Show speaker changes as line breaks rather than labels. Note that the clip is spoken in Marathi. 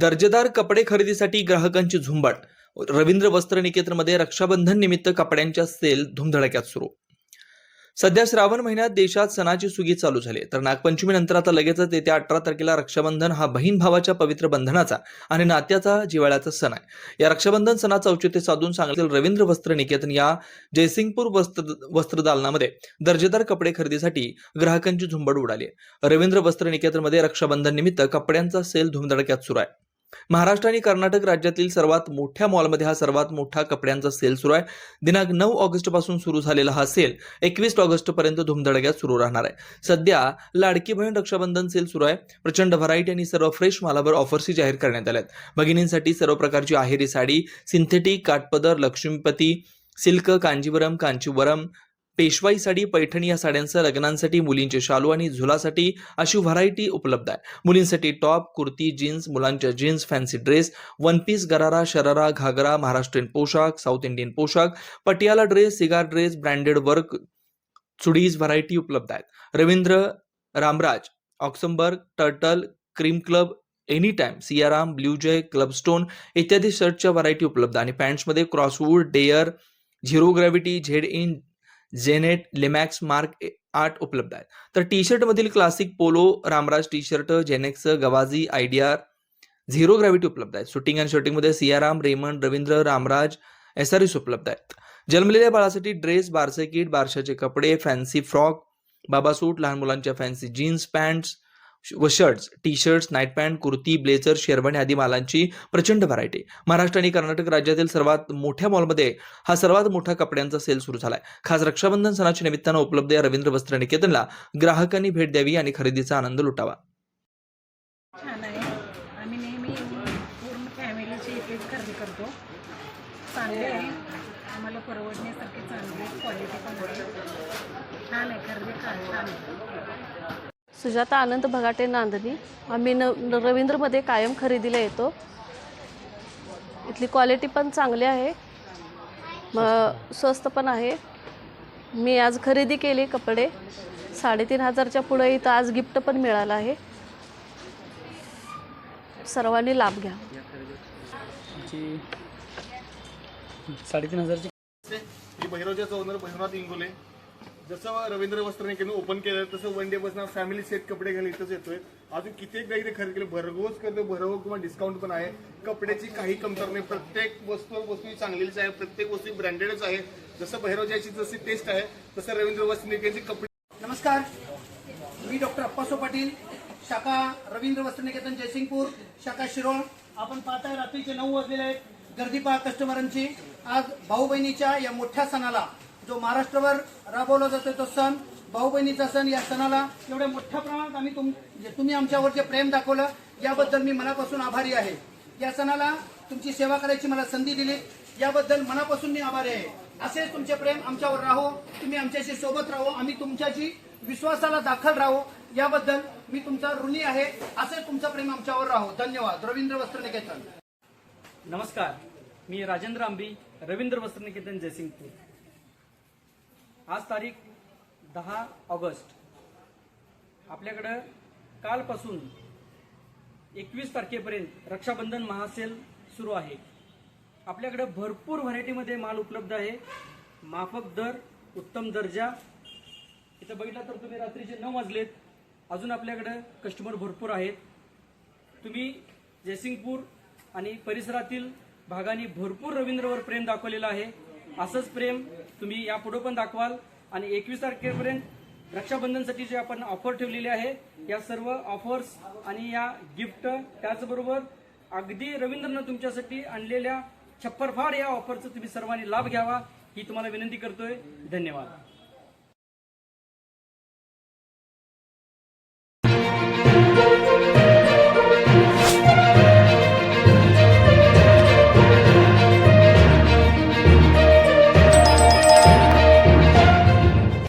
दर्जेदार कपडे खरेदीसाठी ग्राहकांची झुंबड. रवींद्र वस्त्र निकेतनमध्ये रक्षाबंधन निमित्त कपड्यांच्या सेल धुमधडक्यात सुरू. सध्या श्रावण महिन्यात देशात सणाची सुगी चालू झाली. तर नागपंचमी नंतर आता लगेचच येत्या अठरा तारखेला रक्षाबंधन हा बहीण भावाच्या पवित्र बंधनाचा आणि नात्याचा जिव्हाळ्याचा सण आहे. या रक्षाबंधन सणाचं औचित्य साधून सांगितलं रवींद्र वस्त्र निकेतन या जयसिंगपूर वस्त्र वस्त्रदालनामध्ये दर्जेदार कपडे खरेदीसाठी ग्राहकांची झुंबड उडाली रवींद्र वस्त्र निकेतनमध्ये रक्षाबंधन निमित्त कपड्यांचा सेल धुमधडक्यात सुरू आहे. महाराष्ट्र आणि कर्नाटक राज्यातील सर्वात मोठ्या मॉलमध्ये हा सर्वात मोठा कपड्यांचा सेल सुरू आहे. दिनांक नऊ ऑगस्टपासून सुरू झालेला हा सेल एकवीस ऑगस्ट पर्यंत धुमधडक्यात सुरू राहणार आहे. सध्या लाडकी बहीण रक्षाबंधन सेल सुरू आहे. प्रचंड व्हरायटी आणि सर्व फ्रेश मालावर ऑफर्सही जाहीर करण्यात आल्या आहेत भगिनींसाठी सर्व प्रकारची आहेरी साडी सिंथेटिक काठपदर लक्ष्मीपती सिल्क कांजीवरम कांचीवरम पेशवाई साडी पैठणी या साड्यांसह लग्नांसाठी मुलींचे शालू आणि झुलासाठी अशी व्हरायटी उपलब्ध आहे. मुलींसाठी टॉप कुर्ती जीन्स मुलांच्या jeans fancy dress one piece gharara sharara ghagra Maharashtrian पोशाख साऊथ इंडियन पोशाख पटियाला ड्रेस सिगार ड्रेस ब्रँडेड वर्क चुडीज व्हरायटी उपलब्ध आहेत. Ravindra Ramraj Oxemberg Turtle Cream Club Any Time Siyaram Bluejay Clubstone इत्यादी शर्टच्या व्हरायटी उपलब्ध आणि पॅन्ट्समध्ये Crosswood Dare Zero Gravity Z In Jenet Limax Mark आठ उपलब्ध आहेत. तर T शर्टमधील classic polo Ramraj T shirt Genex गवाझी आयडीआर zero gravity उपलब्ध आहेत. शूटिंग अँड शूटिंगमध्ये सियाराम रेमंड रवींद्र रामराज एस उपलब्ध आहेत. जन्मलेल्या बाळासाठी ड्रेस बारसे किट बारशाचे कपडे फॅन्सी फ्रॉक बाबा सूट लहान मुलांच्या फॅन्सी जीन्स पॅन्ट्स व shirts T shirts night pant kurti blazer sherwani आदी मालांची प्रचंड व्हरायटी महाराष्ट्र आणि कर्नाटक राज्यातील सर्वात मोठ्या मॉलमध्ये हा सर्वात मोठा कपड्यांचा सेल सुरू झालाय. खास रक्षाबंधन सणाच्या निमित्तानं उपलब्ध या रवींद्र वस्त्र निकेतनला ग्राहकांनी भेट द्यावी आणि खरेदीचा आनंद लुटावा.
छान आहे. आम्ही नेहमी पूर्ण फॅमिलीची इथेच खरेदी करतो. चांगले आहे. आम्हाला परवडण्यासारखे चांगले क्वालिटी पण आहे. छान आहे. खरेदी छान आहे
सुजाता आनंद भगाटे नांदणी आम्ही न रवींद्रमध्ये कायम खरेदीला येतो. इथली क्वालिटी पण चांगली आहे. मग स्वस्त पण आहे. मी आज खरेदी केली कपडे. साडेतीन हजारच्या पुढे इथं आज गिफ्ट पण मिळालं आहे. सर्वांनी लाभ घ्या.
साडेतीन हजारची
मी ओनर भैरवनाथ इंगोले. जसं रवींद्र वस्त्र ओपन केलं तसं वन डे बसणार फॅमिली सेट कपडे घालून इथंच येतोय. अजून कित्येक काही ते खरेदी केले? भरघोस करतो भरव किंवा डिस्काउंट पण आहे. कपड्याची काही कमतर नाही. प्रत्येक वस्तू वस्तू चांगलीच आहे. प्रत्येक वस्तू ब्रँडेडच आहे. जसं भैरवजाची जशी टेस्ट आहे तसं रवींद्र वस्त्र कपडे
नमस्कार. मी डॉक्टर अप्पासो पाटील शाखा रवींद्र वस्त्रनिकेतन जयसिंगपूर शाखा शिरोळ. आपण पाहताय रात्रीचे नऊ वाजलेले आहेत. गर्दी पहा कस्टमरांची आज भाऊ बहिणीच्या या मोठ्या सणाला जो महाराष्ट्रभर राबवला जातो तो सण भाऊ बहिणीचा सण या सणाला एवढ्या मोठ्या प्रमाणात आम्ही तुम जे तुम्ही आमच्यावर जे प्रेम दाखवलं याबद्दल मी मनापासून आभारी आहे. या सणाला तुमची सेवा करायची मला संधी दिली. याबद्दल मनापासून मी आभारी आहे. असेच तुमचे प्रेम आमच्यावर राहो. तुम्ही आमच्याशी सोबत राहो. आम्ही तुमच्याशी विश्वासाला दाखल राहो. याबद्दल मी तुमचा ऋणी आहे. असेच तुमचं प्रेम आमच्यावर राहो. धन्यवाद. रवींद्र वस्त्र निकेतन.
नमस्कार. मी राजेंद्र आंबी रवींद्र वस्त्र निकेतन जयसिंगपूर. आज तारीख दहा ऑगस्ट. आपल्याकडं कालपासून एकवीस तारखेपर्यंत रक्षाबंधन महासेल सुरू आहे. आपल्याकडं भरपूर व्हरायटीमध्ये माल उपलब्ध आहे. माफक दर उत्तम दर्जा. इथं बघितलं तर तुम्ही रात्रीचे नऊ वाजलेत. अजून आपल्याकडं कस्टमर भरपूर आहेत. तुम्ही जयसिंगपूर आणि परिसरातील भागांनी भरपूर रवींद्रवर प्रेम दाखवलेलं आहे. असंच प्रेम तुम्ही यापुढे पण दाखवाल. आणि एकवीस तारखेपर्यंत रक्षाबंधनसाठी जे आपण ऑफर ठेवलेली आहे या सर्व ऑफर्स आणि या गिफ्ट त्याचबरोबर अगदी रवींद्रनं तुमच्यासाठी आणलेल्या छप्परफाड या ऑफरचा तुम्ही सर्वांनी लाभ घ्यावा ही तुम्हाला विनंती करतोय. धन्यवाद.